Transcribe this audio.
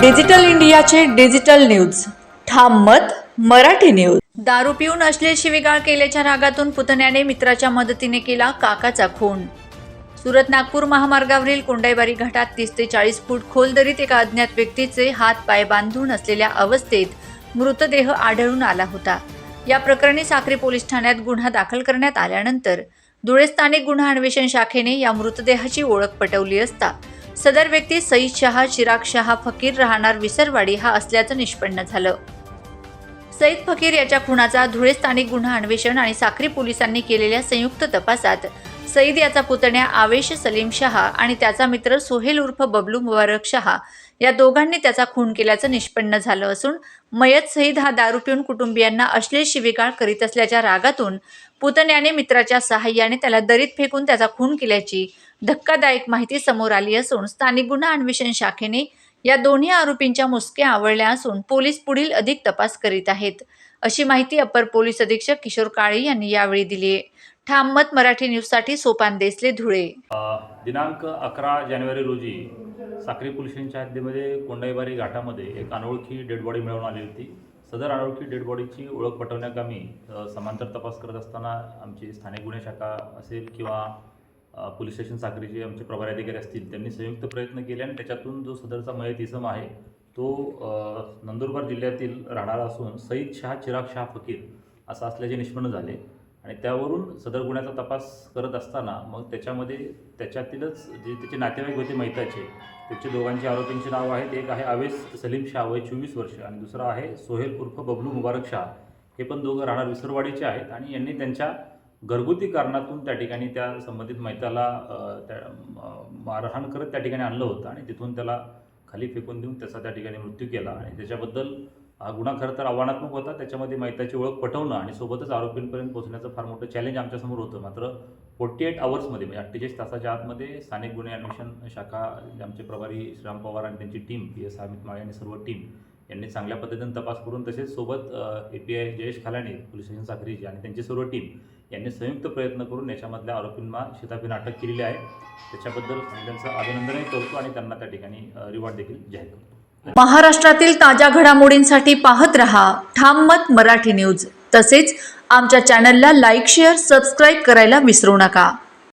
Digital इंडियाचे digital news. ठाम मत मराठी न्यूज. दारू पिऊन असले शिवीगाळ केल्याच्या रागातून पुतण्याने मित्राच्या मदतीने केला काकाचा खून. सुरत नागपूर महामार्गावरील कोंडाईबारी घाटात तीस ते चाळीस फूट खोल दरीत एका अज्ञात व्यक्तीचे हात पाय बांधून असलेल्या अवस्थेत मृतदेह आढळून आला होता. या प्रकरणी साक्री पोलीस ठाण्यात गुन्हा दाखल करण्यात आल्यानंतर धुळे स्थानिक गुन्हा अन्वेषण शाखेने या मृतदेहाची ओळख पटवली असता सदर व्यक्ती सईद शहा चिराग शहा फकीर राहणार विसरवाडी हा असल्याचं निष्पन्न झालं. सईद फकीर याच्या खुनाचा धुळे स्थानिक गुन्हा अन्वेषण आणि साक्री पोलिसांनी केलेल्या संयुक्त तपासात सईद याचा पुतण्या आवेश सलीम शहा आणि त्याचा मित्र सोहेल उर्फ बबलू मुबारक शहा या दोघांनी त्याचा खून केल्याचं निष्पन्न झालं असून मयत सईद हा दारू पिऊन कुटुंबियांना अश्लील शिवीगाळ करीत असल्याच्या रागातून पुतण्याने मित्राच्या सहाय्याने त्याला दरीत फेकून त्याचा खून केल्याची धक्कादायक माहिती समोर आली असून स्थानिक गुन्हा अन्वेषण शाखेने या दोन्ही आरोपींच्या मुसक्या आवळल्या असून पोलीस पुढील अधिक तपास करीत आहेत. अशी माहिती अपर पोलीस अधीक्षक किशोर काळे यांनी यावेळी दिली आहे. ठाम मत मराठी न्यूजसाठी सोपान देसले धुळे. दिनांक अकरा जानेवारी रोजी साक्री पोलिसांच्या हद्दीमध्ये कोंडाईबारी घाटामध्ये एक अनोळखी डेड बॉडी मिळवून आली होती. सदर अनोळखी डेड बॉडीची ओळख पटवण्याकामी समांतर तपास करत असताना आमची स्थानिक गुन्हे शाखा असेल किंवा पोलीस स्टेशन साखरीचे आमचे प्रभारी अधिकारी असतील त्यांनी संयुक्त प्रयत्न केले आणि त्याच्यातून जो सदरचा मयत इसम आहे तो नंदुरबार जिल्ह्यातील राहणारा असून सईद शाह चिराग शाह फकीर असा असल्याचे निष्पन्न झाले. आणि त्यावरून सदर गुन्ह्याचा तपास करत असताना मग त्याच्यामध्ये त्याच्यातीलच जे त्याचे नातेवाईक होते मैताचे त्याचे दोघांची आरोपींचे नावं आहेत. एक आहे आवेश सलीम शाह वय चोवीस वर्ष आणि दुसरा आहे सोहेल उर्फ बबलू मुबारक शाह. हे पण दोघं राहणार विसरवाडीचे आहेत आणि यांनी त्यांच्या घरगुती कारणातून त्या ठिकाणी त्या संबंधित मैताला त्या मारहाण करत त्या ठिकाणी आणलं होतं आणि तिथून त्याला खाली फेकून देऊन त्याचा त्या ठिकाणी मृत्यू केला आणि त्याच्याबद्दल हा गुन्हा खरं तर आव्हानात्मक होता. त्याच्यामध्ये मैताची ओळख पटवणं आणि सोबतच आरोपींपर्यंत पोहोचण्याचं फार मोठं चॅलेंज आमच्यासमोर होतं. मात्र फोर्टी एट आवर्समध्ये म्हणजे अठ्ठेचाळीस तासाच्या आतमध्ये स्थानिक गुन्हे अन्वेषण शाखा आमचे प्रभारी श्रीराम पवार आणि त्यांची team P S Amit Male आणि सर्व टीम यांनी चांगल्या पद्धतीने तपास करून तसेच सोबत A P I Jayesh Khalane police station साखरेची आणि त्यांची सर्व टीम यांनी संयुक्त प्रयत्न करून याच्यामधल्या आरोपींना शिताफीने अटक केलेली आहे. त्याच्याबद्दल त्यांचं अभिनंदनही करतो आणि त्यांना त्या ठिकाणी रिवॉर्ड देखील जाहीर करतो. महाराष्ट्रातील ताज्या घडामोडींसाठी पाहत रहा ठाम मत मराठी न्यूज. तसेच आमच्या चॅनलला लाईक शेअर सबस्क्राईब करायला विसरू नका.